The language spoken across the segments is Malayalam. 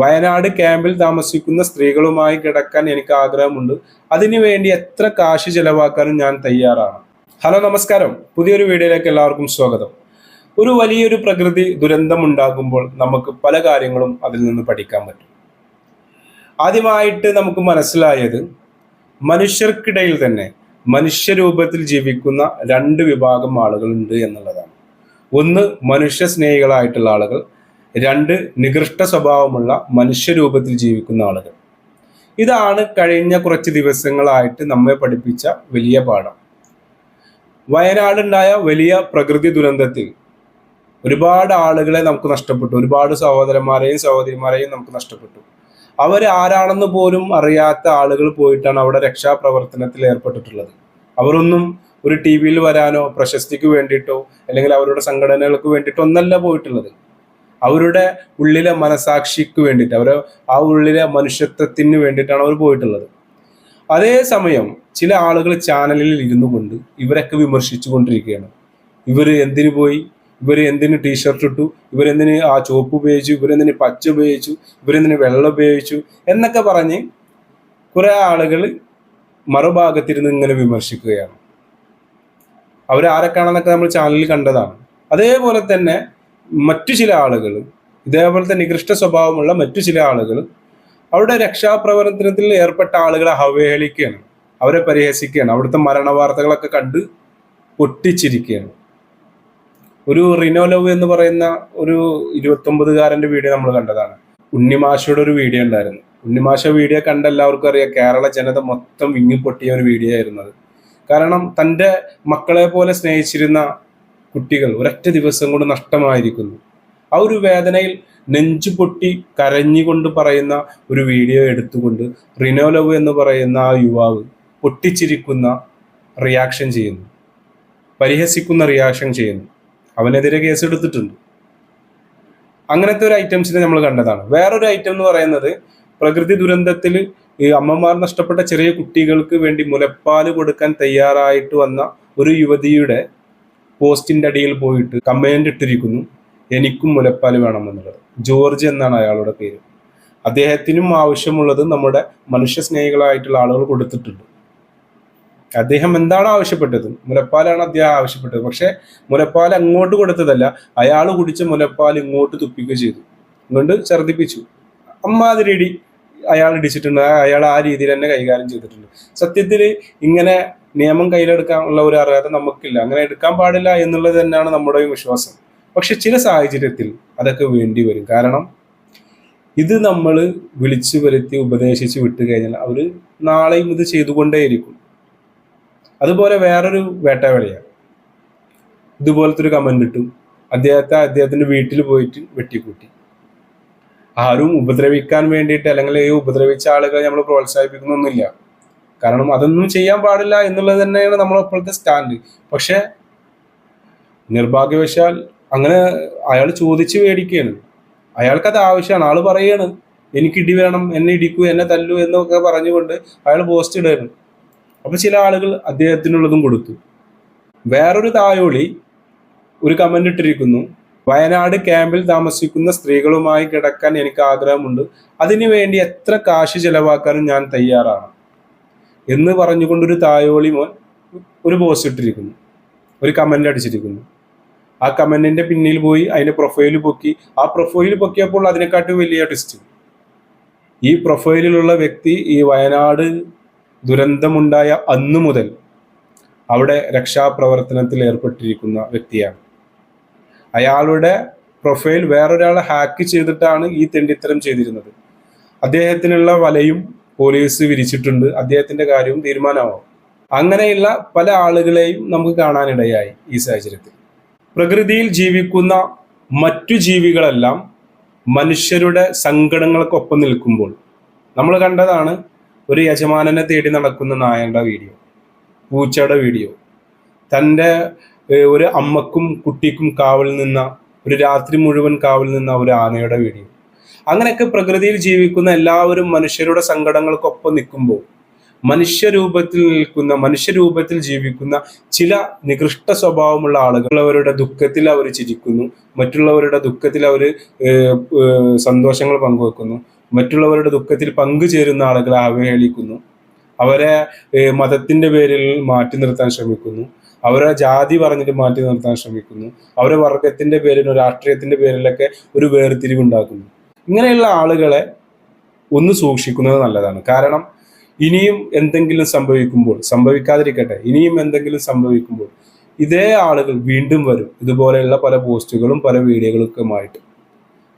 വയനാട് ക്യാമ്പിൽ താമസിക്കുന്ന സ്ത്രീകളുമായി കിടക്കാൻ എനിക്ക് ആഗ്രഹമുണ്ട്. അതിനുവേണ്ടി എത്ര കാശ് ചെലവാക്കാനും ഞാൻ തയ്യാറാണ്. ഹലോ നമസ്കാരം. പുതിയൊരു വീഡിയോയിലേക്ക് എല്ലാവർക്കും സ്വാഗതം. ഒരു വലിയൊരു പ്രകൃതി ദുരന്തം ഉണ്ടാകുമ്പോൾ നമുക്ക് പല കാര്യങ്ങളും അതിൽ നിന്ന് പഠിക്കാൻ പറ്റും. ആദ്യമായിട്ട് നമുക്ക് മനസ്സിലായത് മനുഷ്യർക്കിടയിൽ തന്നെ മനുഷ്യരൂപത്തിൽ ജീവിക്കുന്ന രണ്ട് വിഭാഗം ആളുകളുണ്ട് എന്നുള്ളതാണ്. ഒന്ന് മനുഷ്യ സ്നേഹികളായിട്ടുള്ള ആളുകൾ രണ്ട് നികൃഷ്ട സ്വഭാവമുള്ള മനുഷ്യരൂപത്തിൽ ജീവിക്കുന്ന ആളുകൾ. ഇതാണ് കഴിഞ്ഞ കുറച്ച് ദിവസങ്ങളായിട്ട് നമ്മെ പഠിപ്പിച്ച വലിയ പാഠം. വയനാടുണ്ടായ വലിയ പ്രകൃതി ദുരന്തത്തിൽ ഒരുപാട് ആളുകളെ നമുക്ക് നഷ്ടപ്പെട്ടു. ഒരുപാട് സഹോദരന്മാരെയും സഹോദരിമാരെയും നമുക്ക് നഷ്ടപ്പെട്ടു. അവർ ആരാണെന്ന് പോലും അറിയാത്ത ആളുകൾ പോയിട്ടാണ് അവിടെ രക്ഷാപ്രവർത്തനത്തിൽ ഏർപ്പെട്ടിട്ടുള്ളത്. അവരൊന്നും ഒരു ടി വിയിൽ വരാനോ പ്രശസ്തിക്ക് വേണ്ടിയിട്ടോ അല്ലെങ്കിൽ അവരുടെ സംഘടനകൾക്ക് വേണ്ടിയിട്ടോ ഒന്നല്ല പോയിട്ടുള്ളത്. അവരുടെ ഉള്ളിലെ മനസാക്ഷിക്ക് വേണ്ടിയിട്ട് അവരെ ആ ഉള്ളിലെ മനുഷ്യത്വത്തിന് വേണ്ടിയിട്ടാണ് അവർ പോയിട്ടുള്ളത്. അതേസമയം ചില ആളുകൾ ചാനലിൽ ഇരുന്നു കൊണ്ട് ഇവരൊക്കെ വിമർശിച്ചു കൊണ്ടിരിക്കുകയാണ്. ഇവർ എന്തിനു പോയി? ഇവർ എന്തിന് ടീഷർട്ട് ഇട്ടു? ഇവരെന്തിന് ആ ചുവപ്പ് ഉപയോഗിച്ചു? ഇവരെന്തിന് പച്ച ഉപയോഗിച്ചു? ഇവരെന്തിന് വെള്ളം ഉപയോഗിച്ചു? എന്നൊക്കെ പറഞ്ഞ് കുറെ ആളുകൾ മറുഭാഗത്തിരുന്ന് ഇങ്ങനെ വിമർശിക്കുകയാണ്. അവരാരൊക്കെയാണെന്നൊക്കെ നമ്മൾ ചാനലിൽ കണ്ടതാണ്. അതേപോലെ തന്നെ മറ്റു ചില ആളുകൾ ഇതേപോലത്തെ നികൃഷ്ട സ്വഭാവമുള്ള മറ്റു ചില ആളുകൾ അവരുടെ രക്ഷാപ്രവർത്തനത്തിൽ ഏർപ്പെട്ട ആളുകളെ അവഹേളിക്കുകയാണ്. അവരെ പരിഹസിക്കുകയാണ്. അവിടുത്തെ മരണ വാർത്തകളൊക്കെ കണ്ട് പൊട്ടിച്ചിരിക്കുകയാണ്. ഒരു റിനോലവ് എന്ന് പറയുന്ന ഒരു ഇരുപത്തൊമ്പതുകാരന്റെ വീഡിയോ നമ്മൾ കണ്ടതാണ്. ഉണ്ണിമാഷയുടെ ഒരു വീഡിയോ ഉണ്ടായിരുന്നു. ഉണ്ണിമാഷ വീഡിയോ കണ്ട എല്ലാവർക്കും അറിയാം കേരള ജനത മൊത്തം വിങ്ങിപ്പൊട്ടിയ ഒരു വീഡിയോ ആയിരുന്നത് കാരണം തന്റെ മക്കളെ പോലെ സ്നേഹിച്ചിരുന്ന കുട്ടികൾ ഒരൊറ്റ ദിവസം കൊണ്ട് നഷ്ടമായിരിക്കുന്നു. ആ ഒരു വേദനയിൽ നെഞ്ചു പൊട്ടി കരഞ്ഞുകൊണ്ട് പറയുന്ന ഒരു വീഡിയോ എടുത്തുകൊണ്ട് റിനോലവ് എന്ന് പറയുന്ന ആ യുവാവ് പൊട്ടിച്ചിരിക്കുന്ന റിയാക്ഷൻ ചെയ്യുന്നു. പരിഹസിക്കുന്ന റിയാക്ഷൻ ചെയ്യുന്നു. അവനെതിരെ കേസ് എടുത്തിട്ടുണ്ട് അങ്ങനത്തെ ഒരു ഐറ്റംസിനെ നമ്മൾ കണ്ടതാണ്. വേറൊരു ഐറ്റം എന്ന് പറയുന്നത് പ്രകൃതി ദുരന്തത്തിൽ ഈ അമ്മമാർ നഷ്ടപ്പെട്ട ചെറിയ കുട്ടികൾക്ക് വേണ്ടി മുലപ്പാൽ കൊടുക്കാൻ തയ്യാറായിട്ട് വന്ന ഒരു യുവതിയുടെ പോസ്റ്റിന്റെ അടിയിൽ പോയിട്ട് കമന്റ് ഇട്ടിരിക്കുന്നു. എനിക്കും മുലപ്പാൽ വേണമെന്നുള്ളത്. ജോർജ് എന്നാണ് അയാളുടെ പേര്. അദ്ദേഹത്തിനും ആവശ്യമുള്ളത് നമ്മുടെ മനുഷ്യ സ്നേഹികളായിട്ടുള്ള ആളുകൾ കൊടുത്തിട്ടുണ്ട്. അദ്ദേഹം എന്താണ് ആവശ്യപ്പെട്ടത്? മുലപ്പാലാണ് അദ്ദേഹം ആവശ്യപ്പെട്ടത്. പക്ഷെ മുലപ്പാൽ അങ്ങോട്ട് കൊടുത്തതല്ല. അയാൾ കുടിച്ച മുലപ്പാൽ ഇങ്ങോട്ട് തുപ്പിക്കുക ചെയ്തു. അതുകൊണ്ട് ഛർദിപ്പിച്ചു അമ്മാതിരി അയാൾ ഇടിച്ചിട്ടുണ്ട്. അയാൾ ആ രീതിയിൽ തന്നെ കൈകാര്യം ചെയ്തിട്ടുണ്ട്. സത്യത്തിൽ ഇങ്ങനെ നിയമം കയ്യിലെടുക്കാനുള്ള ഒരു അർഹത നമുക്കില്ല. അങ്ങനെ എടുക്കാൻ പാടില്ല എന്നുള്ളത് തന്നെയാണ് നമ്മുടെ വിശ്വാസം. പക്ഷെ ചില സാഹചര്യത്തിൽ അതൊക്കെ വേണ്ടി വരും. കാരണം ഇത് നമ്മൾ വിളിച്ചു വരുത്തി ഉപദേശിച്ച് വിട്ടു കഴിഞ്ഞാൽ അവർ നാളെയും ഇത് ചെയ്തുകൊണ്ടേയിരിക്കും. അതുപോലെ വേറൊരു വേട്ടവേളയാണ്. ഇതുപോലത്തെ ഒരു കമന്റ് ഇട്ടു. അദ്ദേഹത്തെ അദ്ദേഹത്തിന്റെ വീട്ടിൽ പോയിട്ട് വെട്ടിക്കൂട്ടി. ആരും ഉപദ്രവിക്കാൻ വേണ്ടിയിട്ട് അല്ലെങ്കിൽ ഈ ഉപദ്രവിച്ച ആളുകളെ നമ്മൾ പ്രോത്സാഹിപ്പിക്കുന്നൊന്നുമില്ല. കാരണം അതൊന്നും ചെയ്യാൻ പാടില്ല എന്നുള്ളത് തന്നെയാണ് നമ്മളെ ഇപ്പോഴത്തെ സ്റ്റാൻഡ്. പക്ഷെ നിർഭാഗ്യവശാൽ അങ്ങനെ അയാൾ ചോദിച്ച് മേടിക്കുകയാണ്. അയാൾക്കത് ആവശ്യമാണ്. ആൾ പറയാണ് എനിക്ക് ഇടി വേണം എന്നെ ഇടിക്കൂ എന്നെ തല്ലു എന്നൊക്കെ പറഞ്ഞുകൊണ്ട് അയാൾ പോസ്റ്റ് ഇടുകയാണ്. അപ്പൊ ചില ആളുകൾ അദ്ദേഹത്തിനുള്ളതും കൊടുത്തു. വേറൊരു തായോളി ഒരു കമന്റ് ഇട്ടിരിക്കുന്നു വയനാട് ക്യാമ്പിൽ താമസിക്കുന്ന സ്ത്രീകളുമായി കിടക്കാൻ എനിക്ക് ആഗ്രഹമുണ്ട്. അതിനുവേണ്ടി എത്ര കാശ് ചെലവാക്കാനും ഞാൻ തയ്യാറാണ്? എന്ന് പറഞ്ഞുകൊണ്ടൊരു തായോളി മോൻ ഒരു പോസ്റ്റ് ഇട്ടിരിക്കുന്നു. ഒരു കമന്റ് അടിച്ചിരിക്കുന്നു. ആ കമന്റിന്റെ പിന്നിൽ പോയി അതിന്റെ പ്രൊഫൈൽ പൊക്കി. ആ പ്രൊഫൈൽ പൊക്കിയപ്പോൾ അതിനെക്കാട്ടും വലിയ ട്വിസ്റ്റ് ഈ പ്രൊഫൈലിലുള്ള വ്യക്തി ഈ വയനാട് ദുരന്തമുണ്ടായ അന്നു മുതൽ അവിടെ രക്ഷാപ്രവർത്തനത്തിൽ ഏർപ്പെട്ടിരിക്കുന്ന വ്യക്തിയാണ്. അയാളുടെ പ്രൊഫൈൽ വേറൊരാളെ ഹാക്ക് ചെയ്തിട്ടാണ് ഈ തെണ്ടിത്തരം ചെയ്തിരുന്നത്. അദ്ദേഹത്തിനുള്ള വലയും പോലീസ് വിരിച്ചിട്ടുണ്ട്. അദ്ദേഹത്തിന്റെ കാര്യവും തീരുമാനമാവും. അങ്ങനെയുള്ള പല ആളുകളെയും നമുക്ക് കാണാനിടയായി ഈ സാഹചര്യത്തിൽ. പ്രകൃതിയിൽ ജീവിക്കുന്ന മറ്റു ജീവികളെല്ലാം മനുഷ്യരുടെ സങ്കടങ്ങൾക്കൊപ്പം നിൽക്കുമ്പോൾ നമ്മൾ കണ്ടതാണ് ഒരു യജമാനനെ തേടി നടക്കുന്ന നായയുടെ വീഡിയോ പൂച്ചയുടെ വീഡിയോ. തന്റെ ഒരു അമ്മക്കും കുട്ടിക്കും കാവൽ നിന്ന ഒരു രാത്രി മുഴുവൻ കാവൽ നിന്ന ഒരു ആനയുടെ വീഡിയോ. അങ്ങനെയൊക്കെ പ്രകൃതിയിൽ ജീവിക്കുന്ന എല്ലാവരും മനുഷ്യരുടെ സങ്കടങ്ങൾക്കൊപ്പം നിൽക്കുമ്പോൾ മനുഷ്യരൂപത്തിൽ നിൽക്കുന്ന മനുഷ്യരൂപത്തിൽ ജീവിക്കുന്ന ചില നികൃഷ്ട സ്വഭാവമുള്ള ആളുകൾ അവരുടെ ദുഃഖത്തിൽ അവർ ചിരിക്കുന്നു മറ്റുള്ളവരുടെ ദുഃഖത്തിൽ അവർ സന്തോഷങ്ങൾ പങ്കുവെക്കുന്നു മറ്റുള്ളവരുടെ ദുഃഖത്തിൽ പങ്കുചേരുന്ന ആളുകളെ അവഹേളിക്കുന്നു അവരെ മതത്തിന്റെ പേരിൽ മാറ്റി നിർത്താൻ ശ്രമിക്കുന്നു അവരെ ജാതി പറഞ്ഞിട്ട് മാറ്റി നിർത്താൻ ശ്രമിക്കുന്നു അവരെ വർഗത്തിന്റെ പേരിൽ രാഷ്ട്രീയത്തിന്റെ പേരിലൊക്കെ ഒരു വേർതിരിവുണ്ടാക്കുന്നു. ഇങ്ങനെയുള്ള ആളുകളെ ഒന്ന് സൂക്ഷിക്കുന്നത് നല്ലതാണ്. കാരണം ഇനിയും എന്തെങ്കിലും സംഭവിക്കുമ്പോൾ സംഭവിക്കാതിരിക്കട്ടെ ഇനിയും എന്തെങ്കിലും സംഭവിക്കുമ്പോൾ ഇതേ ആളുകൾ വീണ്ടും വരും. ഇതുപോലെയുള്ള പല പോസ്റ്റുകളും പല വീഡിയോകൾക്കുമായിട്ട്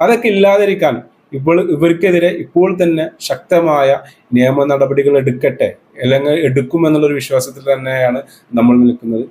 അതൊക്കെ ഇല്ലാതിരിക്കാൻ ഇപ്പോൾ ഇവർക്കെതിരെ ഇപ്പോൾ തന്നെ ശക്തമായ നിയമ നടപടികൾ എടുക്കട്ടെ അല്ലെങ്കിൽ എടുക്കുമെന്നുള്ളൊരു വിശ്വാസത്തിൽ തന്നെയാണ് നമ്മൾ നിൽക്കുന്നത്.